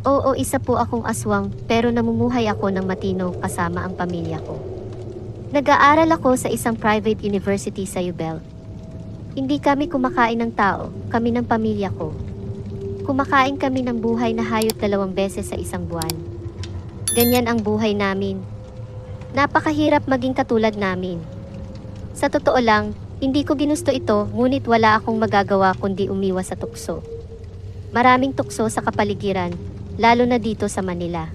Oo, isa po akong aswang, pero namumuhay ako ng matino kasama ang pamilya ko. Nag-aaral ako sa isang private university sa Ubel. Hindi kami kumakain ng tao, kami ng pamilya ko. Kumakain kami ng buhay na hayop dalawang beses sa isang buwan. Ganyan ang buhay namin. Napakahirap maging katulad namin. Sa totoo lang, hindi ko ginusto ito, ngunit wala akong magagawa kundi umiwas sa tukso. Maraming tukso sa kapaligiran, lalo na dito sa Manila.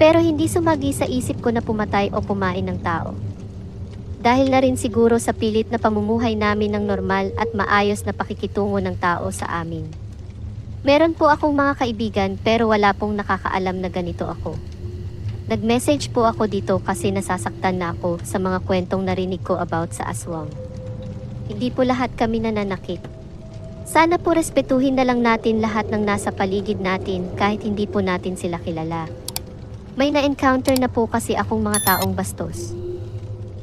Pero hindi sumagi sa isip ko na pumatay o pumain ng tao. Dahil na rin siguro sa pilit na pamumuhay namin ng normal at maayos na pakikitungo ng tao sa amin. Meron po akong mga kaibigan pero wala pong nakakaalam na ganito ako. Nag-message po ako dito kasi nasasaktan na ako sa mga kwentong narinig ko about sa aswang. Hindi po lahat kami nananakit. Sana po respetuhin na lang natin lahat ng nasa paligid natin kahit hindi po natin sila kilala. May na-encounter na po kasi akong mga taong bastos.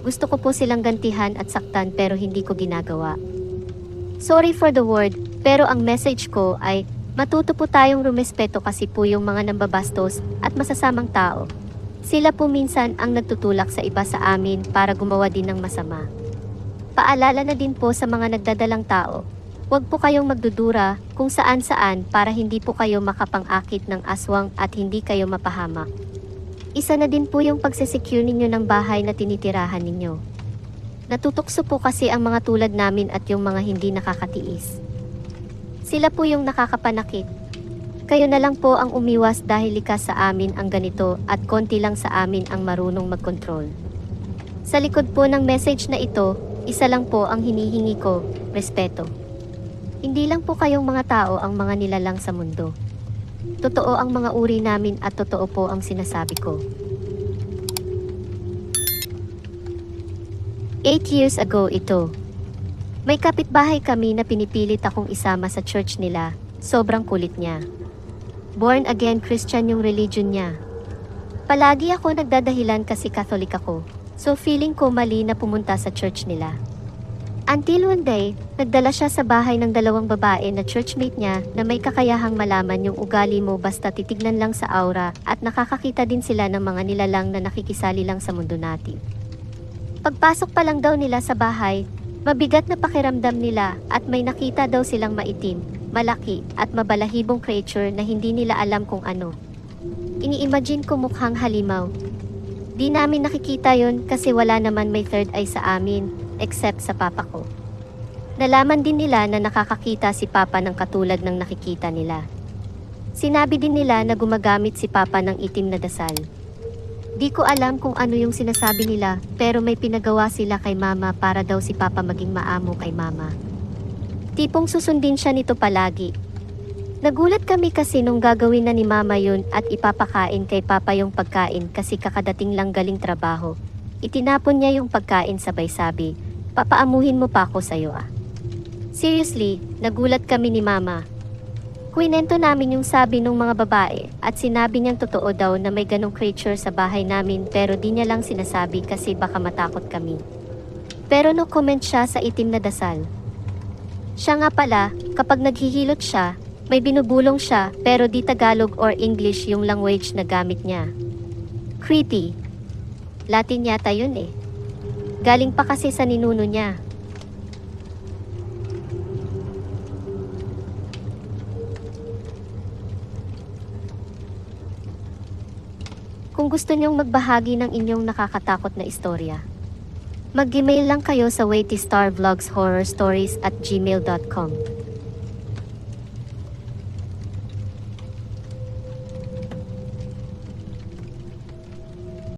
Gusto ko po silang gantihan at saktan pero hindi ko ginagawa. Sorry for the word, pero ang message ko ay matuto po tayong rumespeto kasi po yung mga nambabastos at masasamang tao. Sila po minsan ang nagtutulak sa iba sa amin para gumawa din ng masama. Paalala na din po sa mga nagdadalang tao, huwag po kayong magdudura kung saan saan para hindi po kayo makapang-akit ng aswang at hindi kayo mapahamak. Isa na din po yung pagsesecure ninyo ng bahay na tinitirahan ninyo. Natutukso po kasi ang mga tulad namin at yung mga hindi nakakatiis. Sila po yung nakakapanakit. Kayo na lang po ang umiwas dahil likas sa amin ang ganito at konti lang sa amin ang marunong magkontrol. Sa likod po ng message na ito, isa lang po ang hinihingi ko, respeto. Hindi lang po kayong mga tao ang mga nilalang sa mundo. Totoo ang mga uri namin at totoo po ang sinasabi ko. Eight years ago ito. May kapitbahay kami na pinipilit akong isama sa church nila. Sobrang kulit niya. Born again Christian yung religion niya. Palagi ako nagdadahilan kasi Catholic ako. So feeling ko mali na pumunta sa church nila. Until one day, nagdala siya sa bahay ng dalawang babae na churchmate niya na may kakayahang malaman yung ugali mo basta titignan lang sa aura at nakakakita din sila ng mga nilalang na nakikisali lang sa mundo natin. Pagpasok pa lang daw nila sa bahay, mabigat na pakiramdam nila at may nakita daw silang maitim, malaki at mabalahibong creature na hindi nila alam kung ano. Ini-imagine ko mukhang halimaw. Di namin nakikita yon kasi wala naman may third eye sa amin, except sa papa ko. Nalaman din nila na nakakakita si papa ng katulad ng nakikita nila. Sinabi din nila na gumagamit si papa ng itim na dasal. Di ko alam kung ano yung sinasabi nila, pero may pinagawa sila kay mama para daw si papa maging maamo kay mama. Tipong susundin siya nito palagi. Nagulat kami kasi nung gagawin na ni mama yun at ipapakain kay papa yung pagkain kasi kakadating lang galing trabaho. Itinapon niya yung pagkain sabay sabi, papaamuhin mo pa ako sa'yo ah. Seriously, nagulat kami ni mama. Kwinento namin yung sabi ng mga babae at sinabi niyang totoo daw na may ganong creature sa bahay namin pero di niya lang sinasabi kasi baka matakot kami. Pero no comment siya sa itim na dasal. Siya nga pala, kapag naghihilot siya, may binubulong siya pero di Tagalog or English yung language na gamit niya. Creepy. Latin yata yun eh. Galing pa kasi sa ninuno niya. Kung gusto niyong magbahagi ng inyong nakakatakot na istorya, mag-email lang kayo sa waitistarvlogshorrorstories at gmail.com.